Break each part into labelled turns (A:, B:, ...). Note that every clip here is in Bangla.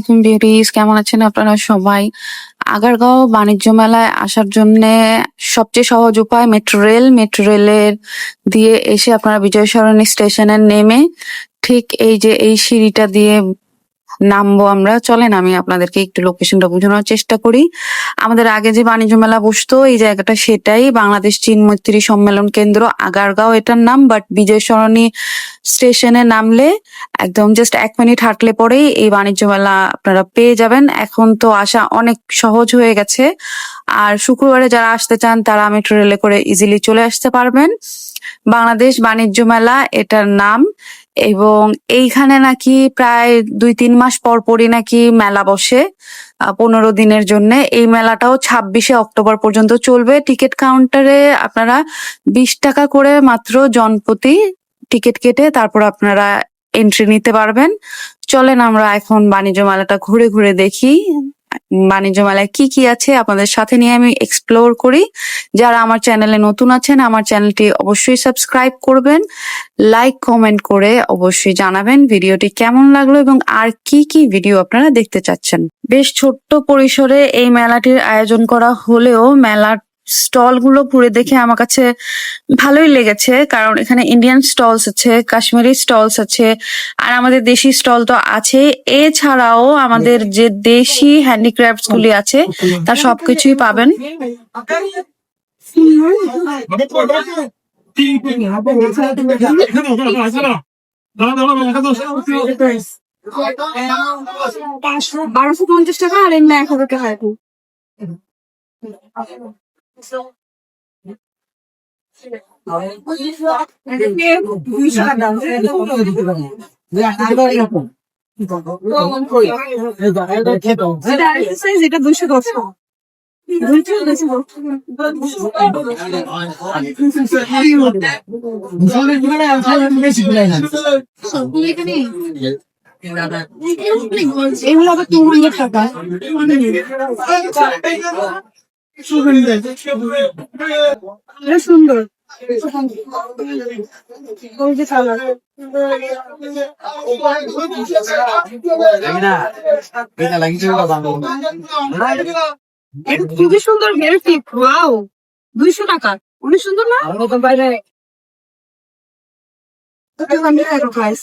A: আলাইকুম বিউটিস কেমন আছেন আপনারা সবাই? আগারগাঁও বাণিজ্য মেলায় আসার জন্য সবচেয়ে সহজ উপায় মেট্রো রেল। মেট্রো রেলের দিয়ে এসে আপনারা বিজয় সরণী স্টেশনে নেমে ঠিক এই যে এই সিঁড়িটা দিয়ে নামবো আমরা। চলেন, আমি আপনাদেরকে একটু লোকেশনটা বোঝানোর চেষ্টা করি। আমাদের আগে যে বাণিজ্য মেলা বসতো, এই জায়গাটা সেটাই। বাংলাদেশ চীন মৈত্রী সম্মেলন কেন্দ্র, আগারগাঁও এটার নাম বাট বিজয় সরণি স্টেশনে নামলে একদম জাস্ট এক মিনিট হাঁটলে পরেই এই বাণিজ্য মেলা আপনারা পেয়ে যাবেন। এখন তো আসা অনেক সহজ হয়ে গেছে। আর শুক্রবারে যারা আসতে চান, তারা মেট্রো রেলে করে ইজিলি চলে আসতে পারবেন। বাংলাদেশ বাণিজ্য মেলা এটার নাম। এবং এইখানে নাকি প্রায় দুই, তিন মাস পর পরই নাকি মেলা বসে পনেরো দিনের জন্য। এই মেলাটাও ছাব্বিশে অক্টোবর পর্যন্ত চলবে। টিকিট কাউন্টারে আপনারা বিশ টাকা করে মাত্র জনপ্রতি টিকিট কেটে তারপর আপনারা এন্ট্রি নিতে পারবেন। চলেন আমরা এখন বাণিজ্য মেলাটা ঘুরে ঘুরে দেখি। বাণিজ্য মেলায় কি কি আছে আপনাদের সাথে নিয়ে আমি এক্সপ্লোর করি। যারা আমার চ্যানেলে নতুন আছেন, আমার চ্যানেলটি অবশ্যই সাবস্ক্রাইব করবেন। লাইক কমেন্ট করে অবশ্যই জানাবেন ভিডিওটি কেমন লাগল এবং আর কি কি ভিডিও আপনারা দেখতে চাচ্ছেন। বেশ ছোট্ট পরিসরে এই মেলাটির আয়োজন করা হলেও মেলার স্টলগুলো ঘুরে দেখে আমার কাছে ভালোই লেগেছে। কারণ এখানে ইন্ডিয়ান স্টলস আছে কাশ্মীরি স্টলস আছে, আর আমাদের দেশি স্টল তো আছে। এছাড়াও আমাদের যে দেশি হ্যান্ডিক্রাফটস গুলি আছে তার সবকিছুই পাবেন।
B: বারোশো পঞ্চাশ টাকা আর এমনি এক হাজার টাকা এখন দুইশো দশ এগুলো আবার টু হান্ড্রেড টাকা সুন্দর খুবই সুন্দর টিপ ওয়াও দুইশো টাকা অনেক সুন্দর না hundred প্রাইস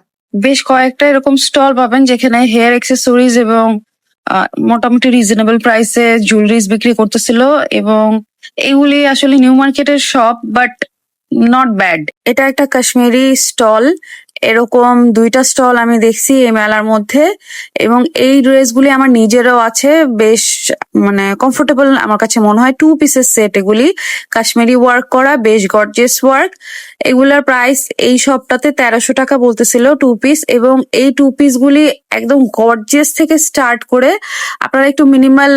A: বেশ কয়েকটা এরকম স্টল পাবেন যেখানে হেয়ার অ্যাক্সেসরিজ এবং মোটামুটি রিজনেবল প্রাইসে জুয়েলারিজ বিক্রি করতেছিল এবং এগুলি আসলে নিউ মার্কেটের শপ বাট নট ব্যাড এটা একটা কাশ্মীরি স্টল এরকম দুইটা স্টল আমি দেখছি এই মেলার মধ্যে এবং এই ড্রেসগুলি আমার নিজেরও আছে, বেশ মানে কমফোর্টেবল আমার কাছে মনে হয়। টু পিসের সেট এগুলি, কাশ্মীরি ওয়ার্ক করা, বেশ গর্জিয়াস ওয়ার্ক এগুলার প্রাইস এই সবটাতে তেরোশো টাকা বলতেছিল টু পিস এবং এই টু পিস গুলি একদম গর্জিয়াস থেকে স্টার্ট করে, আপনারা একটু মিনিমাল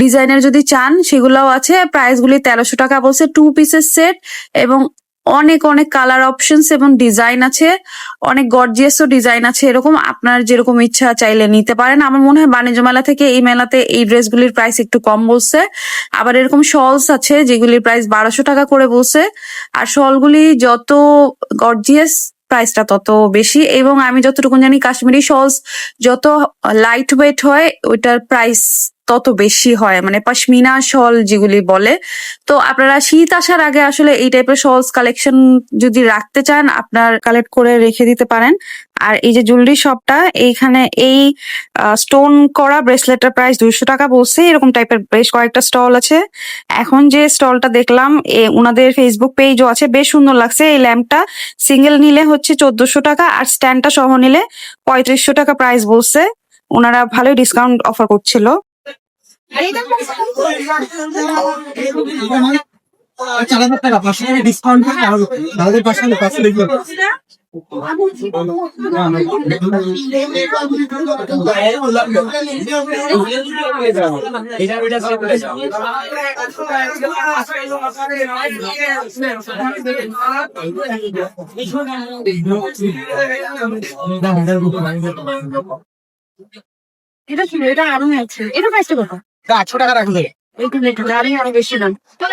A: ডিজাইনের যদি চান, সেগুলাও আছে। প্রাইস গুলি তেরোশো টাকা বলছে টু পিসের সেট এবং অনেক অনেক কালার অপশনস এবং ডিজাইন আছে, অনেক গর্জিয়াসও ডিজাইন আছে, এরকম আপনার যেরকম ইচ্ছা চাইলে নিতে পারেন। আমার মনে হয় বাণিজ্য মেলা থেকে এই মেলাতে এই ড্রেসগুলির প্রাইস একটু কম বলছে। আবার এরকম শলস আছে, যেগুলির প্রাইস বারোশো টাকা করে বলছে। আর শলগুলি যত গর্জিয়াস প্রাইসটা তত বেশি এবং আমি যতটুকু জানি কাশ্মীরি শলস যত লাইট ওয়েট হয়, ওইটার প্রাইস তত বেশি হয়। মানে পশমিনা শল যেগুলি বলে। তো আপনারা শীত আসার আগে আসলে এই টাইপের শলস কালেকশন যদি রাখতে চান, আপনার কালেক্ট করে রেখে দিতে পারেন। আর এই যে জুয়েলারি শপটা এইখানে এই স্টোন করা ব্রেসলেটের প্রাইস দুইশো টাকা বলছে এরকম টাইপের বেশ কয়েকটা স্টল আছে। এখন যে স্টলটা দেখলাম এ ওনাদের ফেসবুক পেজও আছে বেশ সুন্দর লাগছে। এই ল্যাম্পটা সিঙ্গেল নিলে হচ্ছে চোদ্দশো টাকা আর স্ট্যান্ডটা সহ নিলে পঁয়ত্রিশশো টাকা প্রাইস বলছে। ওনারা ভালোই ডিসকাউন্ট অফার করছিল।
C: চার হাজার টাকা ডিসকাউন্ট
B: এটা ছিল, এটা আরও আছে। এটা প্রাইসটা কত?
C: আটশো টাকা রাখলে
B: বেশি দাম এটা এইট হান্ড্রেড
C: একশো টাকা ডিসকাউন্ট করে যাবে সেভেন হান্ড্রেড
B: সেভেন হান্ড্রেড টাকা আরে এই পাঁচটি মিনিট তো
C: না না এখানে চব্বিশ টাকা রিপোর্ট প্রাইস ডিসকাউন্ট করে নশো করে দেবে নিচে একটা বারোশো পার্সেন্ট রেগুলার প্রাইস এক হাজার করব
B: এখন নয়শো একটা যাবে অনেক বড় এই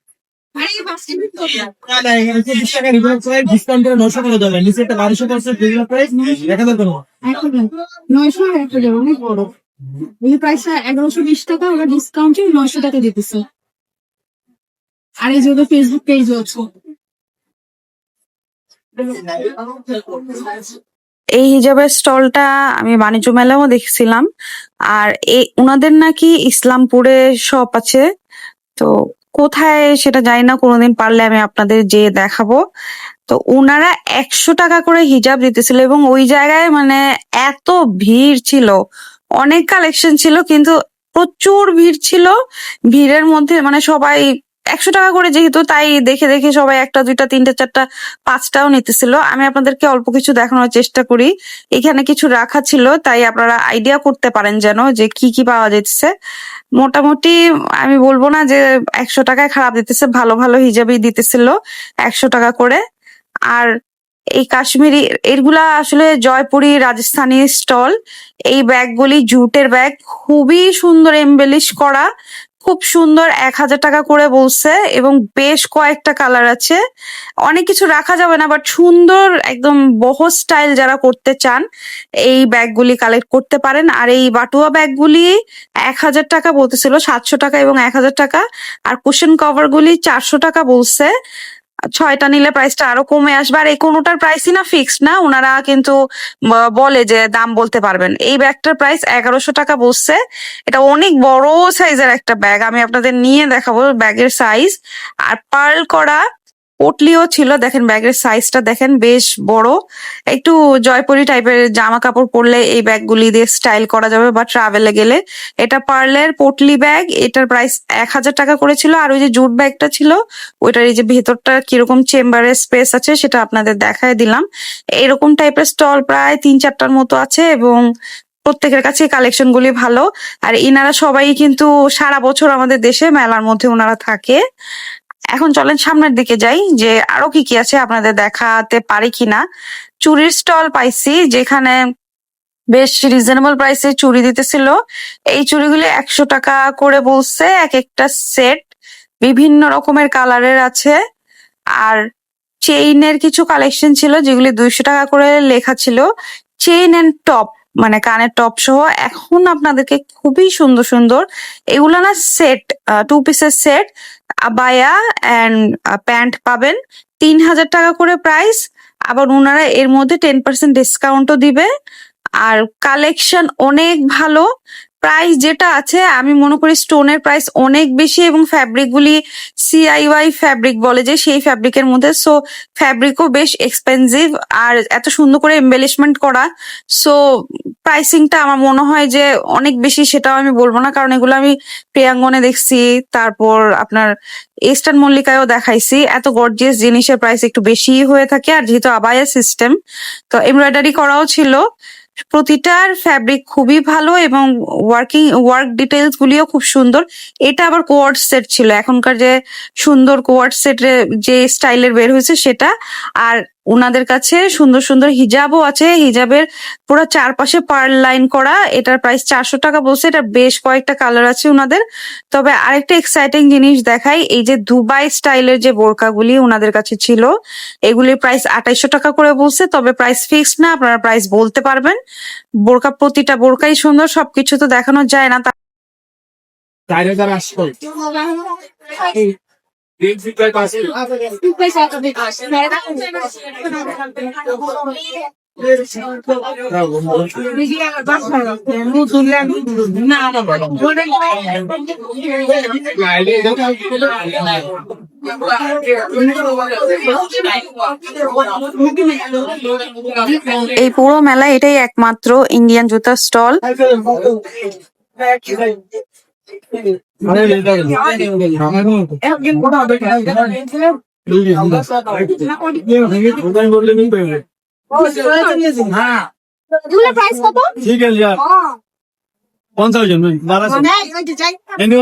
B: প্রাইসটা এগারোশো বিশ টাকা ওরা ডিসকাউন্টে নয়শো টাকা দিতেছে। আর এই যে ফেসবুক পেজ আছে।
A: এই হিজাবের স্টলটা আমি বাণিজ্য মেলাও দেখছিলাম। আর এই উনাদের নাকি ইসলামপুরে শপ আছে। তো কোথায় সেটা জানি না, কোনোদিন পারলে আমি আপনাদের যে দেখাবো। তো ওনারা একশো টাকা করে হিজাব দিতেছিল এবং ওই জায়গায় মানে এত ভিড় ছিল। অনেক কালেকশন ছিল, কিন্তু প্রচুর ভিড় ছিল। ভিড়ের মধ্যে মানে সবাই একশো টাকা করে যেহেতু, তাই দেখে দেখে সবাই একটা, দুইটা, তিনটা, চারটা, পাঁচটাও নিতেছিল। আমি আপনাদেরকে অল্প কিছু দেখানোর চেষ্টা করি। এখানে কিছু রাখা ছিল, তাই আপনারা আইডিয়া করতে পারেন যেন যে কি কি পাওয়া যাচ্ছে মোটামুটি আমি বলব না যে একশো টাকায় খারাপ দিতেছে, ভালো ভালো হিজাবই দিতেছিল একশো টাকা করে। আর এই কাশ্মীরি এগুলা আসলে জয়পুরি রাজস্থানি স্টল। এই ব্যাগগুলি জুটের ব্যাগ, খুবই সুন্দর এমবেলিশ করা। খুব সুন্দর এক হাজার টাকা করে বলছে এবং বেশ কয়েকটা কালার আছে। অনেক কিছু রাখা যাবে না বাট সুন্দর একদম বহ স্টাইল যারা করতে চান, এই ব্যাগগুলি কালেক্ট করতে পারেন। আর এই বাটুয়া ব্যাগগুলি এক হাজার টাকা বলতেছিল, সাতশো টাকা এবং এক হাজার টাকা। আর কুশন কভারগুলি চারশো টাকা বলছে। ছয়টা নিলে প্রাইসটা আরও কমে আসবে। আর এই কোনোটার প্রাইসই না ফিক্সড না ওনারা কিন্তু বলে যে দাম বলতে পারবেন। এই ব্যাগটার প্রাইস এগারোশো টাকা বসছে। এটা অনেক বড় সাইজের একটা ব্যাগ আমি আপনাদের নিয়ে দেখাবো ব্যাগের সাইজ আর পার্ল করা পটলিও ছিল, দেখেন ব্যাগের সাইজটা দেখেন বেশ বড়। একটু জয়পুরি টাইপের জামা কাপড় পরলে এই ব্যাগগুলি দিয়ে স্টাইল করা যাবে বা ট্রাভেলে গেলে। এটা পার্লের পটলি ব্যাগ, এটার প্রাইস এক হাজার টাকা করেছিল আর ওই যে জুট ব্যাগটা ছিল, ওইটার এই যে ভেতরটা কীরকম চেম্বারের স্পেস আছে সেটা আপনাদের দেখায় দিলাম। এরকম টাইপের স্টল প্রায় তিন চারটার মতো আছে এবং প্রত্যেকের কাছে কালেকশন গুলি ভালো। আর ইনারা সবাই কিন্তু সারা বছর আমাদের দেশে মেলার মধ্যে ওনারা থাকে। এখন চলেন সামনের দিকে যাই, যে আরও কি কি আছে আপনাদের দেখাতে পারি কিনা। চুরির স্টল পাইছি, যেখানে বেশ রিজনেবল প্রাইসে চুড়ি দিতেছিল। এই চুড়িগুলি একশো টাকা করে বলছে এক একটা সেট বিভিন্ন রকমের কালারের আছে। আর চেইনের কিছু কালেকশন ছিল, যেগুলি দুইশো টাকা করে লেখা ছিল। চেইন এন্ড টপ মানে কানের টপ সহ, এখন আপনাদেরকে খুবই সুন্দর সুন্দর, এগুলো না সেট টু পিসের সেট আবায়া অ্যান্ড প্যান্ট পাবেন। তিন হাজার টাকা করে প্রাইস আবার ওনারা এর মধ্যে টেন পার্সেন্ট ডিসকাউন্টও দিবে। আর কালেকশন অনেক ভালো। প্রাইস যেটা আছে, আমি মনে করি স্টোনের প্রাইস অনেক বেশি এবং ফ্যাব্রিক গুলি সিআইওয়াই ফ্যাব্রিক বলে যে সেই ফ্যাব্রিকের মধ্যে। সো ফ্যাব্রিকও বেশ এক্সপেন্সিভ আর এত সুন্দর করে এমবেলিশমেন্ট করা। সো প্রাইসিংটা আমার মনে হয় যে অনেক বেশি সেটাও আমি বলব না, কারণ এগুলো আমি প্রিয়াঙ্গনে দেখছি, তারপর আপনার ইস্টার্ন মল্লিকায়ও দেখাইছি। এত গর্জিয়াস জিনিসের প্রাইস একটু বেশি হয়ে থাকে, আর যেহেতু আবায়া সিস্টেম তো এমব্রয়ডারি করাও ছিল। প্রতিটার ফ্যাব্রিক খুবই ভালো এবং ওয়ার্কিং ওয়ার্ক ডিটেলস গুলিও খুব সুন্দর। এটা আবার কোয়ার্ড সেট ছিল। এখনকার যে সুন্দর কোয়ার্ড সেটের যে স্টাইলের বের হয়েছে সেটা। আর ওনাদের কাছে সুন্দর সুন্দর হিজাবও আছে। হিজাবের পুরো চারপাশে পার্ল লাইন করা। এটার প্রাইস চারশো টাকা বলছে। এটা বেশ কয়েকটা কালার আছে ওনাদের তবে আরেকটা এক্সাইটিং জিনিস দেখাই এই যে দুবাই স্টাইলের যে বোরকাগুলি ওনাদের কাছে ছিল এগুলির প্রাইস আঠাইশো টাকা করে বলছে। তবে প্রাইস ফিক্সড না আপনারা প্রাইস বলতে পারবেন। বোরকা প্রতিটা বোরকাই সুন্দর সবকিছু তো দেখানো যায় না। এই পুরো মেলায় এটাই একমাত্র ইন্ডিয়ান জুতার স্টল
C: পঞ্চাশ জন
B: বারোশো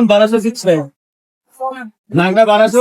B: বারোশো সিক্স নাগরা বারোশো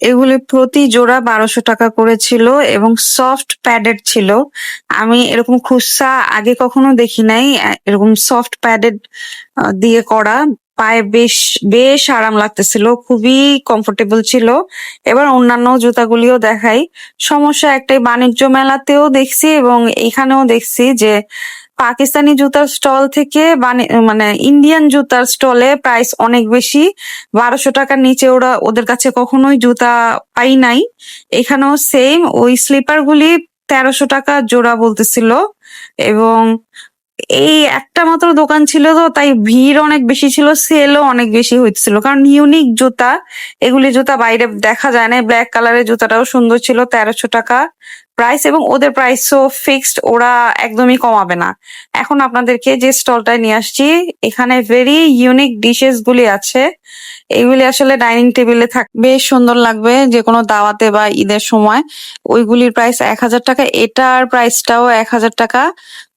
A: এগুলি প্রতি জোড়া বারোশো টাকা করে ছিল এবং সফট প্যাডেড ছিল। আমি এরকম খুসা আগে কখনো দেখি নাই, এরকম সফট প্যাডেড দিয়ে করা। পায়ে বেশ বেশ আরাম লাগতেছিল, খুবই কমফোর্টেবল ছিল। এবার অন্যান্য জুতাগুলিও দেখাই। সমস্যা একটাই, বাণিজ্য মেলাতেও দেখছি এবং এখানেও দেখছি যে পাকিস্তানি জুতার স্টল থেকে মানে ইন্ডিয়ান জুতার স্টলে প্রাইস অনেক বেশি। বারোশো টাকার নিচে ওরা ওদের কাছে কখনোই জুতা পাই নাই। এখানেও সেম ওই স্লিপার গুলি তেরোশো টাকা জোড়া বলতেছিল। এবং এই একটা মাত্র দোকান ছিল তো, তাই ভিড় অনেক বেশি ছিল সেলও অনেক বেশি হচ্ছিল। কারণ ইউনিক জুতা, এগুলি জুতা বাইরে দেখা যায় না ব্ল্যাক কালারের জুতাটাও সুন্দর ছিল, তেরোশো টাকা। প্রাইস এবং ওদের প্রাইসও ফিক্সড ওরা একদমই কমাবে না। এখন আপনাদেরকে যে স্টলটায় নিয়ে আসছি, এখানে ভেরি ইউনিক ডিশেস গুলি আছে। এগুলি আসলে ডাইনিং টেবিলে থাক বেশ সুন্দর লাগবে যে কোনো দাওয়াতে বা ঈদের সময়। ওইগুলির প্রাইস এক হাজার টাকা, এটার প্রাইসটাও এক হাজার টাকা।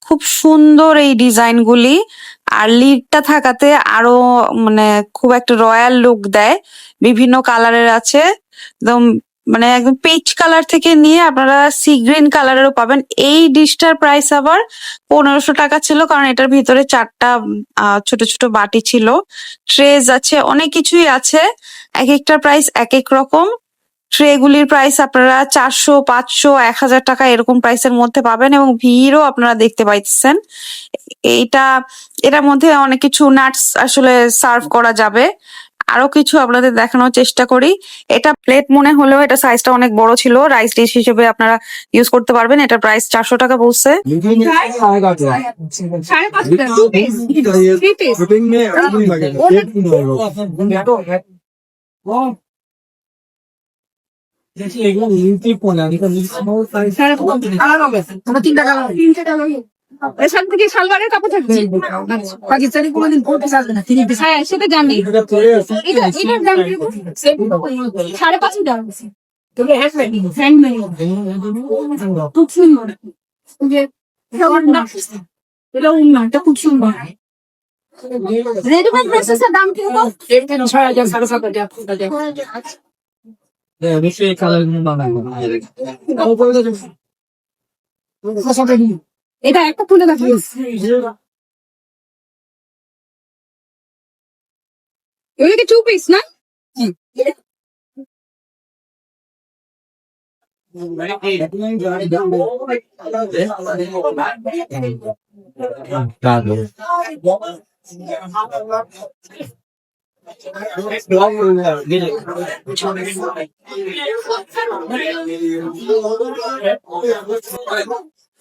A: খুব সুন্দর এই ডিজাইন গুলি। আর লিডটা থাকাতে আরও মানে খুব একটা রয়্যাল লুক দেয়। বিভিন্ন কালারের আছে। একদম মানে একদম পিচ কালার থেকে নিয়ে আপনারা সি গ্রিন কালারেরও পাবেন। এই ডিশটার প্রাইস আবার পনেরোশো টাকা ছিল, কারণ এটার ভিতরে চারটা ছোট ছোট বাটি ছিল। ট্রেজ আছে, অনেক কিছুই আছে। এক একটার প্রাইস এক এক রকম। ট্রে গুলির প্রাইস আপনারা চারশো, পাঁচশো, এক হাজার টাকা এরকম প্রাইসের মধ্যে পাবেন এবং ভিড়ও আপনারা দেখতে পাইতেছেন। এইটা, এটার মধ্যে অনেক কিছু নাটস আসলে সার্ভ করা যাবে। আরও কিছু আপনাদের দেখানোর চেষ্টা করি। এটা প্লেট মনে হলেও এটা সাইজটা অনেক বড় ছিল। রাইস ডিশ হিসেবে আপনারা ইউজ করতে পারবেন। এটা প্রাইস চারশো টাকা
B: তিনটা কালার। এখান থেকে সালবারের কাপড় থাকবে।
D: পাকিস্তানি কোনোদিন পড়তে চাইবে না তিনি
B: হ্যাঁ সেটা জানি। এটার দাম সাড়ে পাঁচ
D: হ্যান্ডমেড
B: হ্যান্ডমেড। খুব সুন্দর। এটা উন্না এটা খুব সুন্দর। রেডিমেড ড্রেসের দাম
D: ছয় হাজার সাড়ে সাত হাজার
B: এটা একটা তুলে দেখাই এগুলো কি টু পিস না?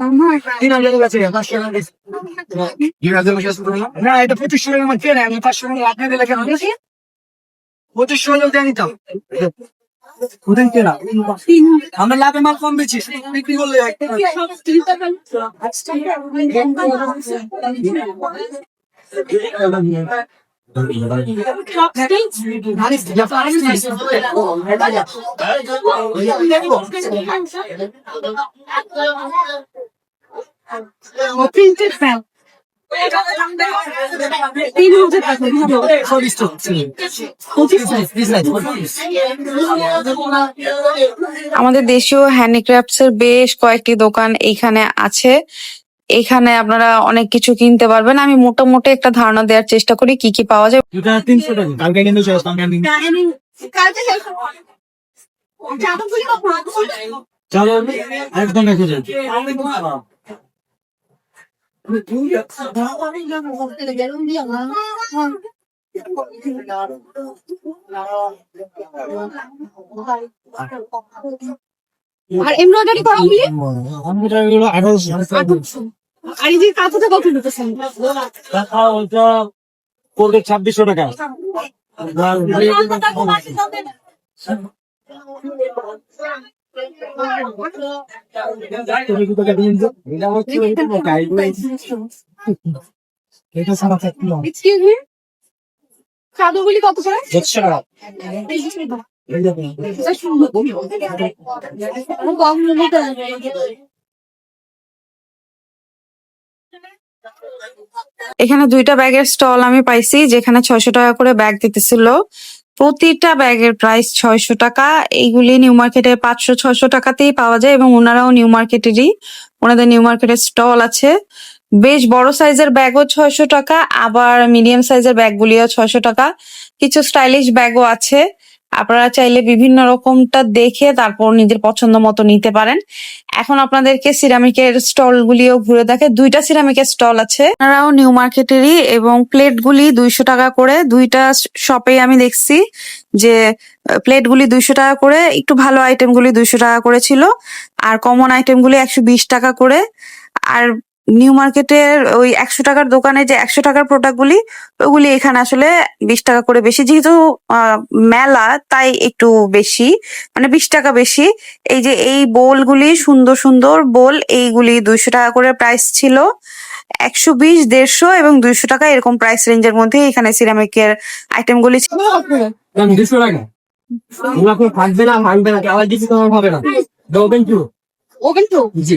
D: তিন হাজার তিন হাজার আছে পাঁচশো না এটা পঁচিশশো টাকা আমার কেনা আমি পাঁচশো টাকা আপনাদের লেখা পঁচিশশো হলেও দিয়ে নিতাম ওদের কেনা আমরা লাভে মাল কম বেছি বিক্রি করলে
B: প্রিন্টেড
A: আমাদের দেশীয় হ্যান্ডিক্রাফটস এর বেশ কয়েকটি দোকান এইখানে আছে। এখানে আপনারা অনেক কিছু কিনতে পারবেন। আমি মোটামুটি একটা ধারণা দেওয়ার চেষ্টা করি কি কি পাওয়া যায়।
B: আর এমব্রয়ডারি করা হলে?
C: আমাদের এগুলো আঠারোশো।
B: আর এই কাঁথাটা কত নিতেছেন?
C: টাকা ওইটা পড়বে ছাব্বিশশো টাকা।
B: কাদুগুলি কত করে?
C: দেড়শো টাকা।
A: এখানে দুইটা ব্যাগের স্টল আমি পাইছি, যেখানে ছয়শো টাকা করে ব্যাগ দিতেছিল। প্রতিটা ব্যাগের প্রাইস ছয়শো টাকা। এইগুলি নিউ মার্কেটে পাঁচশো, ছয়শো টাকাতেই পাওয়া যায় এবং ওনারাও নিউ মার্কেটেরই, ওনাদের নিউ মার্কেটের স্টল আছে। বেশ বড় সাইজের ব্যাগও ছয়শো টাকা, আবার মিডিয়াম সাইজের ব্যাগগুলিও ছয়শো টাকা। কিছু স্টাইলিশ ব্যাগও আছে। আপনারা চাইলে বিভিন্ন রকমটা দেখে তারপর নিজের পছন্দ মতো নিতে পারেন। এখন আপনাদেরকে সিরামিকের স্টল গুলিও ঘুরে দেখে। দুইটা সিরামিকের স্টল আছে। আপনারাও নিউ মার্কেটেরই এবং প্লেট গুলি দুইশো টাকা করে। দুইটা শপে আমি দেখছি যে প্লেট গুলি দুইশো টাকা করে, একটু ভালো আইটেম গুলি দুইশো টাকা করে ছিল। আর কমন আইটেম গুলি একশো বিশ টাকা করে। আর নিউ মার্কেটের ওই একশো টাকার দোকানে যে একশো টাকার প্রোডাক্ট গুলি ওগুলি এখানে আসলে বিশ টাকা করে বেশি। যেহেতু আহ, মেলা তাই একটু বেশি মানে বিশ টাকা বেশি। এই যে এই বোলগুলি সুন্দর সুন্দর বোল এইগুলি দুইশো টাকা করে প্রাইস ছিল। একশো বিশ দেড়শো এবং দুইশো টাকা এরকম প্রাইস রেঞ্জের মধ্যে এখানে সিরামিকের আইটেমগুলি ছিল।
C: থাকবে না ভাঙবে না আবার কিছু হবে না। জি।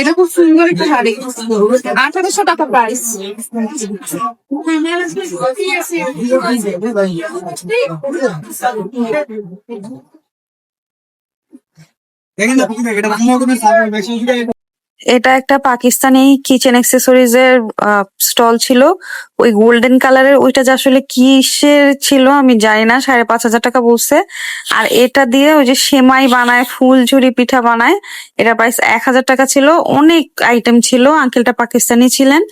C: এটা
B: খুব সুন্দর একটা শাড়ি। আঠারোশো টাকা প্রাইস
A: এটা একটা পাকিস্তানি কিচেন অ্যাক্সেসরিজ এর স্টল ছিল। ওই গোল্ডেন কালারের ওইটা যে আসলে কিসের ছিল আমি জানি না, সাড়ে পাঁচ হাজার টাকা বলছে। আর এটা দিয়ে ওই যে সেমাই বানায় ফুল ঝুরি পিঠা বানায়, এটা প্রাইস এক হাজার টাকা ছিল। অনেক আইটেম ছিল আঙ্কেলটা পাকিস্তানি ছিলেন।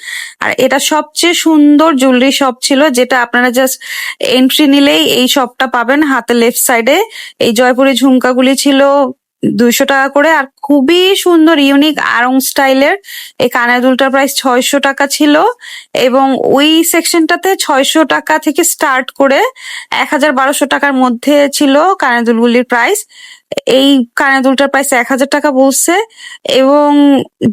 A: আর এটা সবচেয়ে সুন্দর জুয়েলারি শপ ছিল, যেটা আপনারা জাস্ট এন্ট্রি নিলেই এই শপটা পাবেন, হাতে লেফট সাইডে এই জয়পুরি ঝুমকাগুলি ছিল দুইশো টাকা করে, আর খুবই সুন্দর ইউনিক আরং স্টাইলের এই কানের দুলটার প্রাইস ছয়শো টাকা ছিল এবং ওই সেকশনটাতে ছয়শো টাকা থেকে স্টার্ট করে এক হাজার বারোশো টাকার মধ্যে ছিল কানের দুলগুলির প্রাইস এই কানের দুলটার প্রাইস এক হাজার টাকা বলছে এবং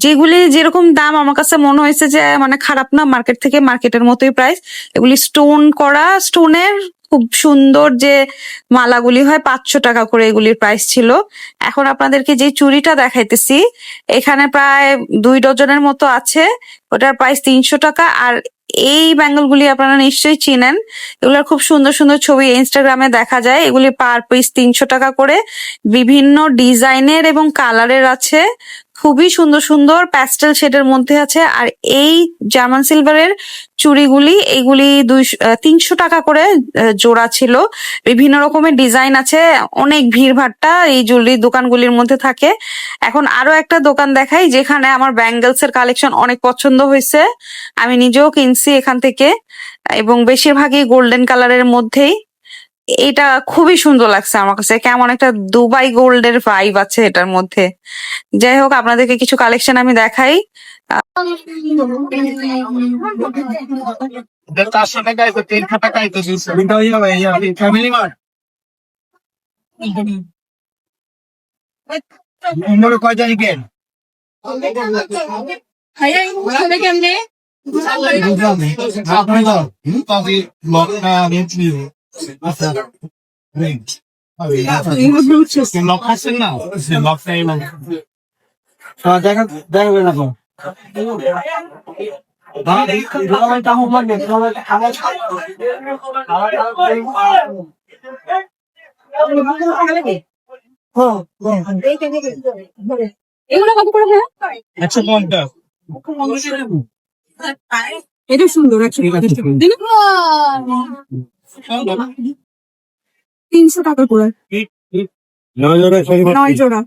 A: যেগুলি যেরকম দাম আমার কাছে মনে হয়েছে যে মানে খারাপ না মার্কেট থেকে মার্কেটের মতোই প্রাইস এগুলি স্টোন করা স্টোনের খুব সুন্দর যে মালাগুলি হয়, পাঁচশো টাকা করে এগুলির প্রাইস ছিল। এখন আপনাদেরকে যে চুড়িটা দেখাইতেছি, এখানে প্রায় দুই ডজনের মতো আছে। ওটার প্রাইস তিনশো টাকা। আর এই ব্যাঙ্গেল গুলি আপনারা নিশ্চয়ই চিনেন। এগুলোর খুব সুন্দর সুন্দর ছবি ইনস্টাগ্রামে দেখা যায়। এগুলি পার পিস তিনশো টাকা করে। বিভিন্ন ডিজাইনের এবং কালারের আছে। খুবই সুন্দর সুন্দর প্যাস্টেল শেডের মধ্যে আছে। আর এই জার্মান সিলভারের চুড়িগুলি এইগুলি দুইশো তিনশো টাকা করে জোড়া ছিল। বিভিন্ন রকমের ডিজাইন আছে, অনেক ভিড়ভাট্টা এই জুয়েলারি দোকানগুলির মধ্যে থাকে। এখন আরও একটা দোকান দেখাই, যেখানে আমার ব্যাঙ্গেলস এর কালেকশন অনেক পছন্দ হয়েছে। আমি নিজেও কিনছি এখান থেকে। এবং বেশিরভাগই গোল্ডেন কালারের মধ্যেই। এটা খুবই সুন্দর লাগছে আমার কাছে। কেমন একটা দুবাই গোল্ডের ভাইব আছে এটার মধ্যে। যাই হোক আপনাদেরকে কিছু কালেকশন আমি দেখাই।
B: কেমনে?
C: দেখবে না
B: এগুলো কত করে ভাইয়া
C: একশো পঞ্চাশ
B: এটা সুন্দর। একশো তিনশো টাকা করে। নয় জোড়া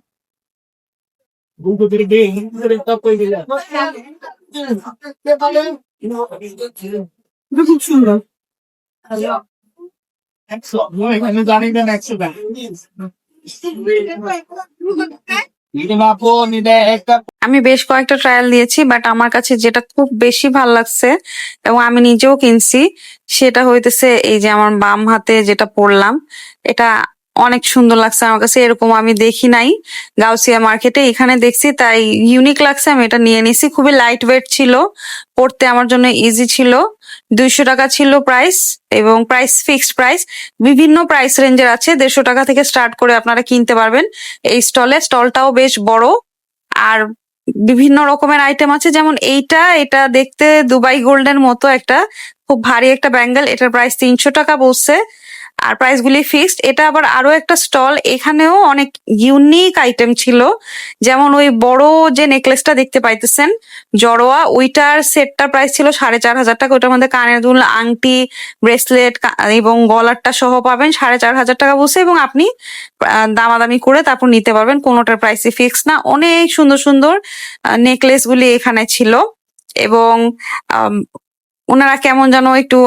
B: এটা খুব সুন্দর।
C: এখানে জানি না একশো টাকা।
A: আমি বেশ কয়েকটা ট্রায়াল দিয়েছি বাট আমার কাছে যেটা খুব বেশি ভালো লাগছে এবং আমি নিজেও কিনছি, সেটা হইতেছে এই যে আমার বাম হাতে যেটা পরলাম এটা অনেক সুন্দর লাগছে আমার কাছে, এরকম আমি দেখি নাই গাউসিয়া মার্কেটে, এখানে দেখছি তাই ইউনিক লাগছে, আমি এটা নিয়ে নিছি, খুবই লাইট ওয়েট ছিল, পড়তে আমার জন্য ইজি ছিল, দুইশো টাকা ছিল প্রাইস এবং প্রাইস ফিক্সড প্রাইস বিভিন্ন প্রাইস রেঞ্জের আছে, দেড়শো টাকা থেকে স্টার্ট করে আপনারা কিনতে পারবেন, এই স্টলে স্টলটাও বেশ বড়, আর বিভিন্ন রকমের আইটেম আছে, যেমন এইটা, এটা দেখতে দুবাই গোল্ডের মতো একটা, খুব ভারী একটা ব্যাঙ্গেল এটার প্রাইস তিনশো টাকা বলছে আর প্রাইস গুলি ফিক্সড এটা আবার আরও একটা স্টল এখানেও অনেক ইউনিক আইটেম ছিল। যেমন ওই বড় যে নেকলেসটা দেখতে পাইতেছেন, জড়োয়া, ওইটার সেটটার প্রাইস ছিল সাড়ে চার হাজার টাকা। ওইটার মধ্যে কানের দুল, আংটি ব্রেসলেট এবং গলারটা সহ পাবেন সাড়ে চার হাজার টাকা বসে এবং আপনি দামাদামি করে তারপর নিতে পারবেন। কোনোটার প্রাইসই ফিক্স না। অনেক সুন্দর সুন্দর নেকলেস গুলি এখানে ছিল। এবং ওনারা কেমন যেন একটু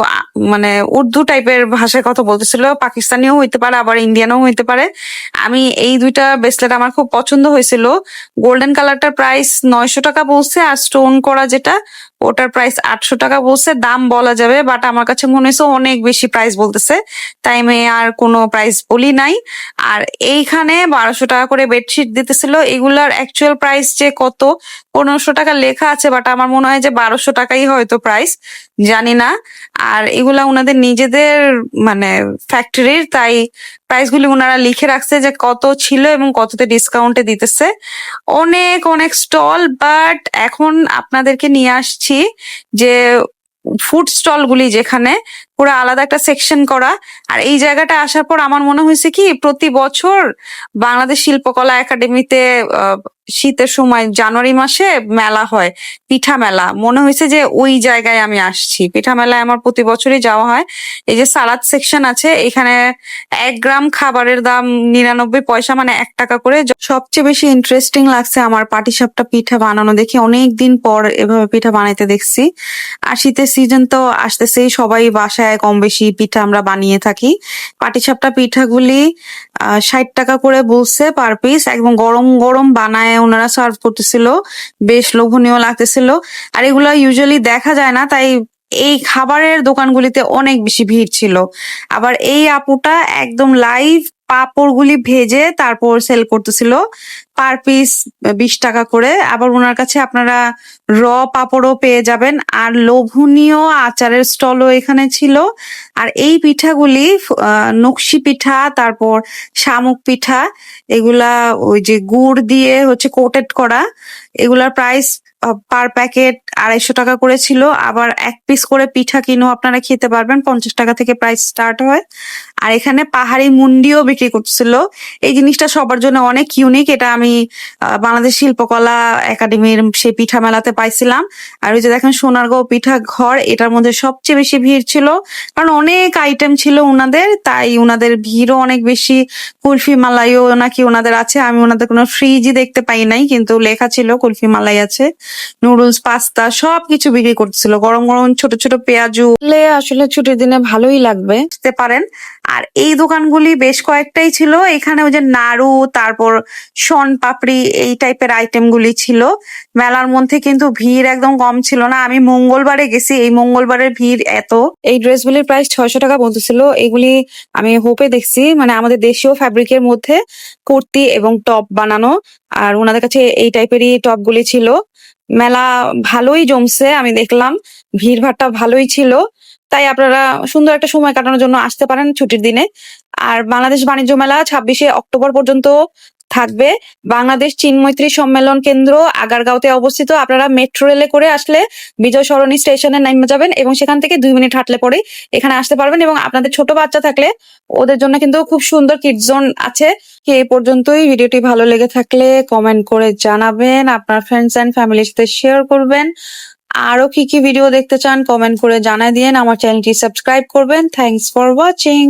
A: মানে উর্দু টাইপের ভাষায় কথা বলতেছিল, পাকিস্তানিও হইতে পারে, আবার ইন্ডিয়ানও হইতে পারে। আমি এই দুইটা ব্রেসলেট আমার খুব পছন্দ হয়েছিল। গোল্ডেন কালারটার প্রাইস নয়শো টাকা বলছে, আর স্টোন করা যেটা ওটার প্রাইস আটশো টাকা বলছে, দাম বলা যাবে বাট আমার কাছে মনে হয়েছে অনেক বেশি প্রাইস বলতেছে। তাই আমি আর কোনো প্রাইস বলি নাই। আর এইখানে বারোশো টাকা করে বেডশিট দিতেছিল, এগুলার অ্যাকচুয়াল প্রাইস যে কত, পনেরোশো টাকা লেখা আছে বাট আমার মনে হয় যে বারোশো টাকাই হয়তো প্রাইস জানি না। আর এগুলা ওনাদের নিজেদের মানে ফ্যাক্টরির তাই প্রাইসগুলি ওনারা লিখে রাখছে যে কত ছিল এবং কততে ডিসকাউন্টে দিতেছে। অনেক অনেক স্টল বাট এখন আপনাদেরকে নিয়ে আসছি যে ফুড স্টল গুলি যেখানে পুরো আলাদা একটা সেকশন করা। আর এই জায়গাটা আসার পর আমার মনে হয়েছে কি, প্রতি বছর বাংলাদেশ শিল্পকলা একাডেমিতে শীতের সময় জানুয়ারি মাসে মেলা হয়, পিঠা মেলা। মনে হয়েছে যে ওই জায়গায় আমি আসছি। পিঠা মেলায় আমার প্রতি বছরই যাওয়া হয়। এই যে সালাদ সেকশন আছে, এখানে এক গ্রাম খাবারের দাম নিরানব্বই পয়সা মানে এক টাকা করে। সবচেয়ে বেশি ইন্টারেস্টিং লাগছে আমার পাটিসাপটা পিঠা বানানো দেখে। অনেক দিন পর এভাবে পিঠা বানাইতে দেখছি। আর শীতের সিজন তো আসতেছেই, সবাই বাসায় কম বেশি পিঠা আমরা বানিয়ে থাকি। পাটিসাপটা পিঠাগুলি ষাট টাকা করে বলছে পার পিস একদম গরম গরম বানায় ওনারা সার্ভ করতেছিল। বেশ লোভনীয় লাগতেছিল। আর এগুলো ইউজুয়ালি দেখা যায় না, তাই এই খাবারের দোকানগুলিতে অনেক বেশি ভিড় ছিল। আবার এই আপুটা একদম লাইভ পাঁপড়গুলি ভেজে তারপর সেল করতেছিল। পার পিস বিশ টাকা করে। আবার ওনার কাছে আপনারা র পাঁপড়ও পেয়ে যাবেন। আর লোভনীয় আচারের স্টলও এখানে ছিল। আর এই পিঠাগুলি নকশি পিঠা, তারপর শামুক পিঠা, এগুলা ওই যে গুড় দিয়ে হচ্ছে কোটেড করা, এগুলার প্রাইস পার প্যাকেট আড়াইশো টাকা করে ছিল। আবার এক পিস করে পিঠা কিনেও আপনারা খেতে পারবেন। পঞ্চাশ টাকা থেকে প্রাইস স্টার্ট হয়। আর এখানে পাহাড়ি মুন্ডিও বিক্রি করছিল। এই জিনিসটা সবার জন্য অনেক ইউনিক এটা আমি বাংলাদেশ শিল্পকলা একাডেমির সেই পিঠা মেলাতে পাইছিলাম। আর ওই যে দেখেন সোনারগাঁও পিঠা ঘর, এটার মধ্যে সবচেয়ে বেশি ভিড় ছিল। কারণ অনেক আইটেম ছিল ওনাদের তাই ওনাদের ভিড়ও অনেক বেশি। কুলফি মালাইও নাকি ওনাদের আছে, আমি ওনাদের কোনো ফ্রিজই দেখতে পাই নাই, কিন্তু লেখা ছিল কুলফি মালাই আছে। নুডলস, পাস্তা, সবকিছু বিক্রি করতেছিল। গরম গরম ছোট ছোট পেঁয়াজু আসলে ছুটির দিনে ভালোই লাগবে। আসতে পারেন? আর এই দোকানগুলি বেশ কয়েকটাই ছিল। এখানে ওই যে নাড়ু, তারপর শন পাপড়ি এই টাইপের আইটেম গুলি ছিল। মেলার মধ্যে কিন্তু ভিড় একদম কম ছিল না। আমি মঙ্গলবারে গেছি, এই মঙ্গলবারের ভিড় এত। এই ড্রেসগুলির প্রাইস ছয়শো টাকা বলতেছিল এগুলি আমি হোপে দেখছি। মানে আমাদের দেশীয় ফ্যাব্রিকের মধ্যে কুর্তি এবং টপ বানানো। আর ওনাদের কাছে এই টাইপেরই টপ গুলি ছিল। মেলা ভালোই জমছে, আমি দেখলাম। ভিড় ভাট্টা ভালোই ছিল। তাই আপনারা সুন্দর একটা সময় কাটানোর জন্য আসতে পারেন ছুটির দিনে। আর বাংলাদেশ বাণিজ্য মেলা ছাব্বিশে অক্টোবর পর্যন্ত থাকবে। বাংলাদেশ চীন মৈত্রী সম্মেলন কেন্দ্র আগারগাঁওতে অবস্থিত। আপনারা মেট্রো রেলে করে আসলে বিজয় সরণী স্টেশনে নামে যাবেন এবং সেখান থেকে দুই মিনিট হাঁটলে পরে এখানে আসতে পারবেন এবং আপনাদের ছোট বাচ্চা থাকলে ওদের জন্য কিন্তু খুব সুন্দর কিডস জোন আছে। কি এই পর্যন্তই ভিডিওটি ভালো লেগে থাকলে কমেন্ট করে জানাবেন, আপনার ফ্রেন্ডস এন্ড ফ্যামিলির সাথে শেয়ার করবেন। আরও কি কি ভিডিও দেখতে চান কমেন্ট করে জানাই দিয়েন আমার চ্যানেলটি সাবস্ক্রাইব করবেন। Thanks for watching